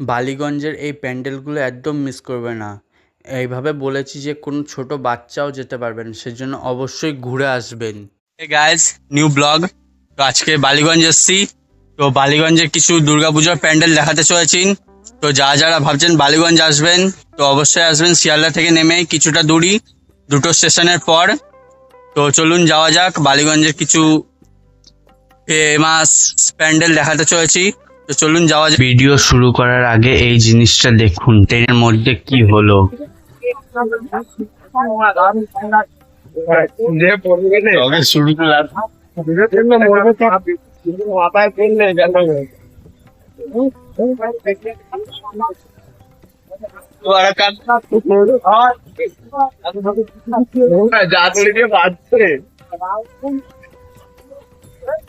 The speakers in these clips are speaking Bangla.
বালিগঞ্জের এই প্যান্ডেলগুলো একদম মিস করবে না। এইভাবে বলেছি যে কোনো ছোট বাচ্চাও যেতে পারবেন সেজন্য অবশ্যই ঘুরে আসবেন। গাইজ নিউ ব্লগ তো আজকে বালিগঞ্জ এসছি। তো বালিগঞ্জে কিছু দুর্গাপুজোর প্যান্ডেল দেখাতে চলেছি। তো যারা যারা ভাবছেন বালিগঞ্জ আসবেন, তো অবশ্যই আসবেন শিয়ালদা থেকে নেমে কিছুটা দূরই, দুটো স্টেশনের পর। তো চলুন যাওয়া যাক, বালিগঞ্জের কিছু ফেমাস প্যান্ডেল দেখাতে চলেছি। তো চলুন যাওয়া যাক। ভিডিও শুরু করার আগে এই জিনিসটা দেখুন ট্রেনের মধ্যে কি হলো? শুরু মাথায় পড়লে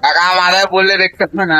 কাকা মাথায় দেখতে হবে না।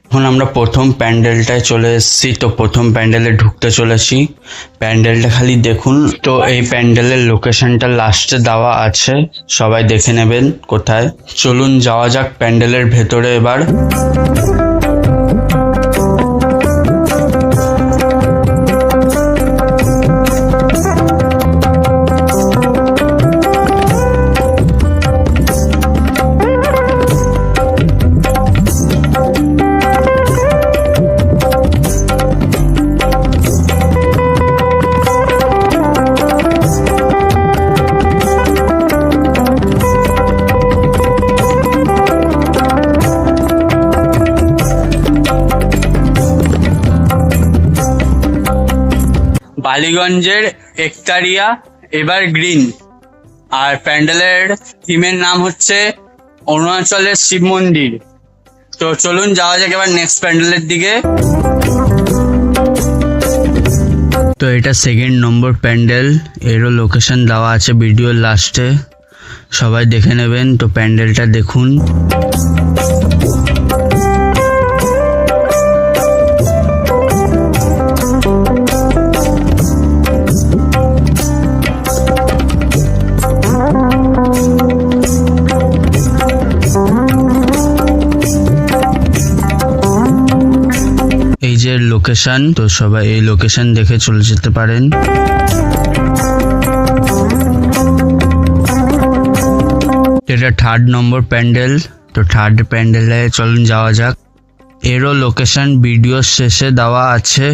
এখন আমরা প্রথম প্যান্ডেলটায় চলে এসেছি, তো প্রথম প্যান্ডেলে ঢুকতে চলেছি। প্যান্ডেলটা খালি দেখুন, তো এই প্যান্ডেলের লোকেশনটা লাস্টে দেওয়া আছে, সবাই দেখে নেবেন কোথায়। চলুন যাওয়া যাক প্যান্ডেলের ভেতরে এবার। বালিগঞ্জের একতারিয়া, এবার গ্রিন। আর প্যান্ডেলের থিমের নাম হচ্ছে অরুণাচলের শিব মন্দির। তো চলুন যাওয়া যাক এবার নেক্সট প্যান্ডেলের দিকে। তো এটা সেকেন্ড নম্বর প্যান্ডেল। এরও লোকেশন দেওয়া আছে ভিডিওর লাস্টে সবাই দেখে নেবেন, তো প্যান্ডেলটা দেখুন। লোকেশন তো সবাই এই লোকেশন দেখে চলে যেতে পারেন। এটা থার্ড নম্বর প্যান্ডেল, তো থার্ড প্যান্ডেলে চলুন যাওয়া যাক। এরও লোকেশন ভিডিও শেষে দেওয়া আছে।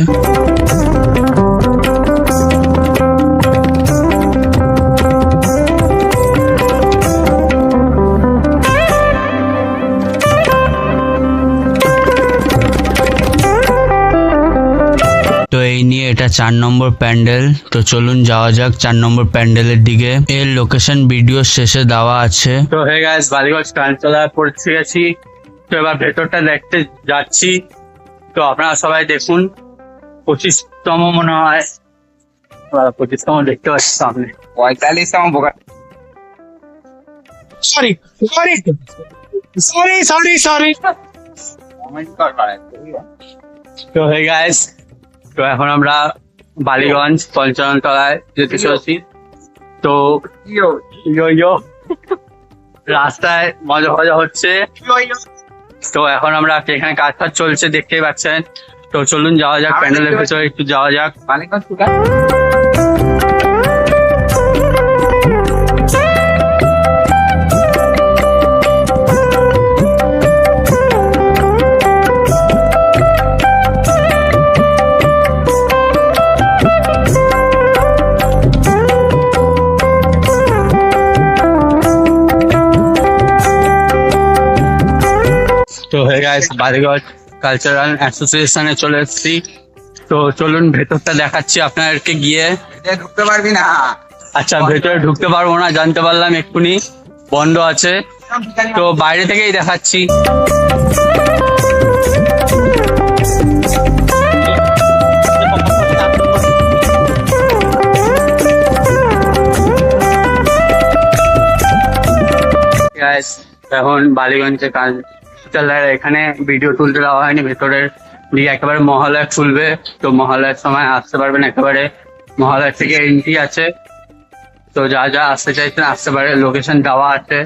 চার নম্বর প্যান্ডেল। তো চলুন যাওয়া যাক চার নম্বর প্যান্ডেলের দিকে। এর লোকেশন ভিডিও শেষে দেওয়া আছে। তো হে গাইস বালিগঞ্জ কাঞ্চলা পড়তে গেছি তো এবার ভেতরটা দেখতে যাচ্ছি। তো আপনারা সবাই দেখুন। পঁচিশতম মনে হয়। পঁচিশতম দেখতে পাচ্ছি সামনে। পঁয়তাল্লিশ বোকা। Sorry sorry sorry sorry sorry তো হে গাইস তো এখন আমরা বালিগঞ্জ পঞ্চানন তলায় যেতে চলছি তো ইয়ো ইয়ো রাস্তায় মজা মজা হচ্ছে। তো এখন আমরা এখানে কাজ ফাজ চলছে দেখতেই পাচ্ছেন। তো চলুন যাওয়া যাক প্যান্ডেলের ভেতরে একটু যাওয়া যাক। তো হয়ে গেছে বালিগঞ্জ কালচারাল অ্যাসোসিয়েশনে চলে এসেছি। তো চলুন ভেতরটা দেখাচ্ছি আপনাদেরকে গিয়ে। ঢুকতে পারবি না। আচ্ছা ভেতরে ঢুকতে পারব না জানতে পারলাম এক্ষুনি। বন্ধ আছে। তো বাইরে থেকেই দেখাচ্ছি। এখন বালিগঞ্জে কাজ চলে এখানে ভিডিও তুলতে দেওয়া হয়নি, ভেতরের দিয়ে একেবারে মহালয়া খুলবে, তো মহালয়ার সময় আসতে পারবেন একেবারে। মহালয়ার থেকে এন্ট্রি আছে। তো যা যা আসতে চাইছেন, আসতে পারে। লোকেশন দেওয়া আছে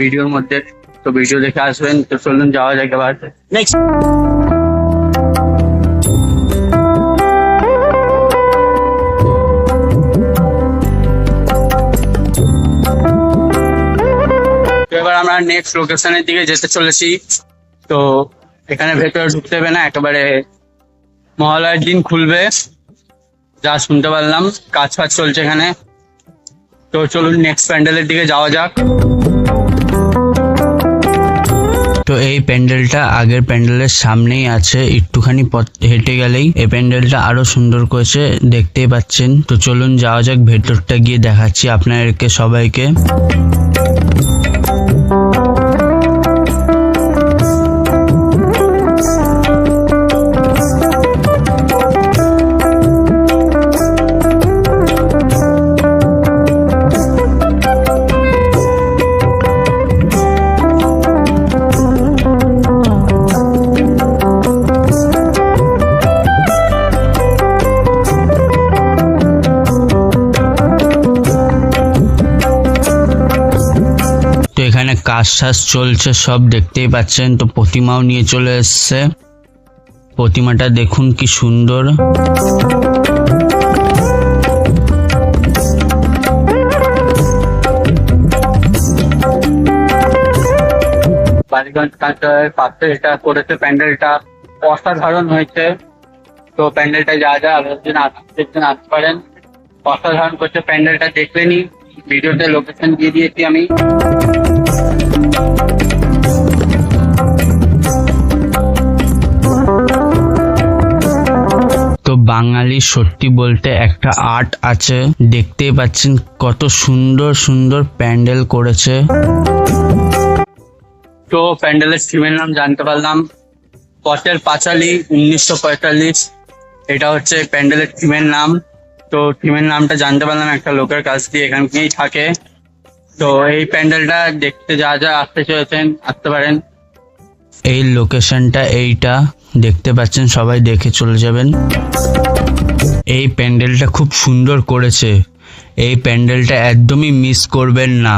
ভিডিওর মধ্যে। তো ভিডিও দেখে আসবেন, তো চলুন যাওয়া যাক এবার। Next. আমরা নেক্সট লোকেশনের দিকে যেতে চলেছি। তো এখানে ভেতরে ঢুকতে হবে না, একেবারে মহালয়ার দিন খুলবে। যা শুনতে পারলাম কাজ ফাজ চলছে এখানে। তো চলুন নেক্সট প্যান্ডেলের দিকে যাওয়া যাক। তো এই প্যান্ডেলটা আগের প্যান্ডেলের সামনেই আছে, একটুখানি পথ হেঁটে গেলেই। এই প্যান্ডেলটা আরও সুন্দর করেছে, দেখতেই পাচ্ছেন। তো চলুন যাওয়া যাক, ভেতরটা গিয়ে দেখাচ্ছি আপনাদেরকে সবাইকে। এখানে কাজ টাজ চলছে, সব দেখতেই পাচ্ছেন। তো প্রতিমাও নিয়ে চলে এসছে। প্রতিমাটা দেখুন কি সুন্দর। বালিগঞ্জ কালচারের পাশে এটা করেছে প্যান্ডেলটা অসাধারণ হয়েছে। তো প্যান্ডেলটা যা যা আলোচনা দেখছেন আসতে পারেন। অসাধারণ করছে প্যান্ডেলটা দেখলেনি ভিডিওতে লোকেশন দিয়ে দিয়েছি আমি। তো বাঙালি সত্যি বলতে একটা আর্ট আছে। দেখতেই পাচ্ছেন কত সুন্দর সুন্দর প্যান্ডেল করেছে। তো প্যান্ডেলের থিমের নাম জানতে পারলাম। পথের পাঁচালি উনিশশো পঁয়তাল্লিশ। এটা হচ্ছে প্যান্ডেলের থিমের নাম। তো টিমের নামটা জানতে পারলাম, একটা লোকের কাছ দিয়ে এখানেই থাকে। তো এই প্যান্ডেলটা দেখতে যা যা আসতে চলেছেন, আসতে পারেন। এই লোকেশনটা এইটা, দেখতে পাচ্ছেন, সবাই দেখে চলে যাবেন। এই প্যান্ডেলটা খুব সুন্দর করেছে। এই প্যান্ডেলটা একদমই মিস করবেন না।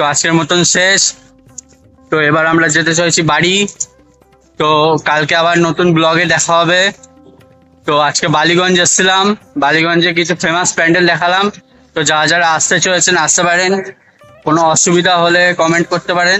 তো আজকের মতন শেষ। তো এবার আমরা যেতে চাইছি বাড়ি। তো কালকে আবার নতুন ব্লগে দেখা হবে। তো আজকে বালিগঞ্জ এসেছিলাম। বালিগঞ্জে কিছু ফেমাস প্যান্ডেল দেখালাম। তো যারা যারা আসতে চলেছেন, আসতে পারেন। কোনো অসুবিধা হলে কমেন্ট করতে পারেন।